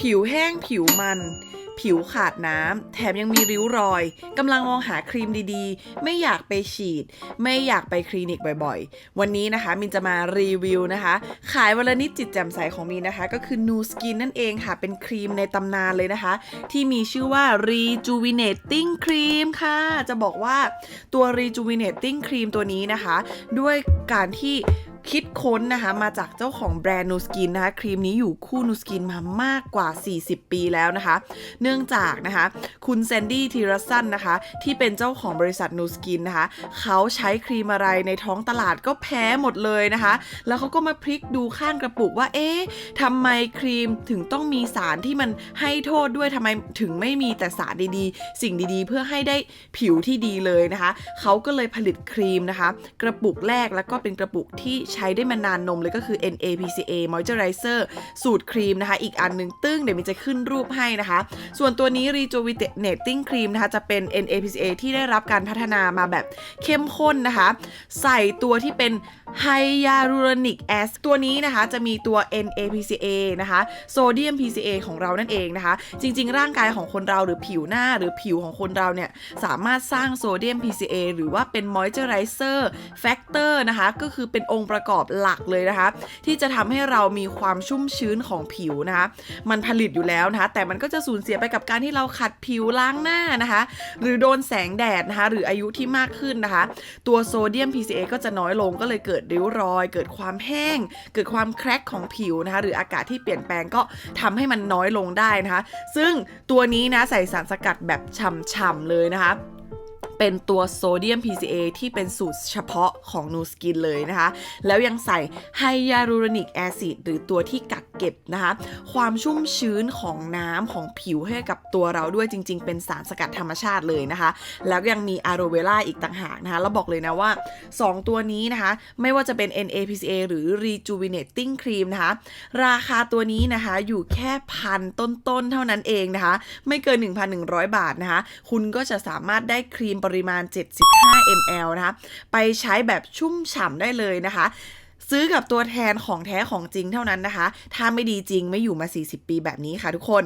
ผิวแห้งผิวมัน ผิวขาดน้ำ แถมยังมีริ้วรอยกำลังมองหาครีมดีๆ ไม่อยากไปฉีด ไม่อยากไปคลินิกบ่อยๆ วันนี้นะคะมินจะมารีวิวนะคะ ขายวันละนิดจิตแจ่มใสของมินนะคะ ก็คือ Nu Skin นั่นเองค่ะ เป็นครีมในตำนานเลยนะคะ ที่มีชื่อว่า Rejuvenating Cream ค่ะ จะบอกว่าตัว Rejuvenating Cream ตัวนี้นะคะ ด้วยการที่ คิดค้นนะคะ มาจากเจ้าของแบรนด์นูสกินนะคะ ครีมนี้อยู่คู่นูสกินมามากกว่า 40 ปีแล้วนะคะ เนื่องจากนะคะ คุณแซนดี้ทีรัสันนะคะ ที่เป็นเจ้าของบริษัทนูสกินนะคะ เขาใช้ครีมอะไรในท้องตลาดก็แพ้หมดเลยนะคะ แล้วเขาก็มาพลิกดูข้างกระปุกว่า เอ๊ะทำไมครีมถึงต้องมีสารที่มันให้โทษด้วยทำไมถึงไม่มีแต่สารดีๆ สิ่งดีๆ เพื่อให้ได้ผิวที่ดีเลยนะคะ เขาก็เลยผลิตครีมนะคะ กระปุกแรกแล้วก็เป็นกระปุกที่ใช้ได้มานานนมเลยก็คือ NAPCA Moisturizer สูตรครีมนะคะ อีกอันหนึ่งตึ้งเดี๋ยวมินจะขึ้นรูปให้นะคะ ส่วนตัวนี้ Rejuvenating Cream นะคะ จะเป็น NAPCA ที่ได้รับการพัฒนามาแบบเข้มข้นนะคะ ใส่ตัวที่เป็น Hyaluronic acid ตัวนี้นะคะ จะมีตัว NAPCA นะคะโซเดียม PCA ของเรานั่นเองนะคะ จริง ๆ ร่างกายของคนเราหรือผิวหน้าหรือผิวของคนเราเนี่ยสามารถสร้างโซเดียม PCA หรือว่าเป็น Moisturizer Factor นะคะ ก็คือเป็นองค์ประกอบหลักเลยนะคะ ที่จะทำให้เรามีความชุ่มชื้นของผิวนะคะ มันผลิตอยู่แล้วนะคะ แต่มันก็จะสูญเสียไปกับการที่เราขัดผิวล้างหน้านะคะ หรือโดนแสงแดดนะคะ หรืออายุที่มากขึ้นนะคะ ตัวโซเดียม PCA ก็จะน้อยลงก็เลยเกิดริ้วรอย เกิดความแห้ง เกิดความแครกของผิวนะคะ หรืออากาศที่เปลี่ยนแปลงก็ทำให้มันน้อยลงได้นะคะ ซึ่งตัวนี้นะใส่สารสกัดแบบฉ่ำๆเลยนะคะ เป็นตัวโซเดียม PCA ที่เป็นสูตรเฉพาะของ Nu Skin เลยนะคะ แล้วยังใส่ไฮยาลูรอนิกแอซิดหรือตัวที่กักเก็บนะคะ ความชุ่มชื้นของน้ำของผิวให้กับตัวเราด้วยจริง ๆ เป็นสารสกัดธรรมชาติเลยนะคะ แล้วยังมีอะโรเวล่าอีกต่างหากนะคะ แล้วบอกเลยนะว่า 2 ตัวนี้นะคะ ไม่ว่าจะเป็น NAPCA หรือ Rejuvenating Cream นะคะ ราคาตัวนี้นะคะอยู่แค่พันต้นๆเท่านั้นเองนะคะ ไม่เกิน 1,100 บาทนะคะ คุณก็จะสามารถได้ครีมปริมาณ 75 ml นะคะไปใช้แบบชุ่มฉ่ำได้เลยนะคะ ซื้อกับตัวแทนของแท้ของจริงเท่านั้นนะคะ ถ้าไม่ดีจริงไม่อยู่มา 40 ปีแบบนี้ค่ะทุกคน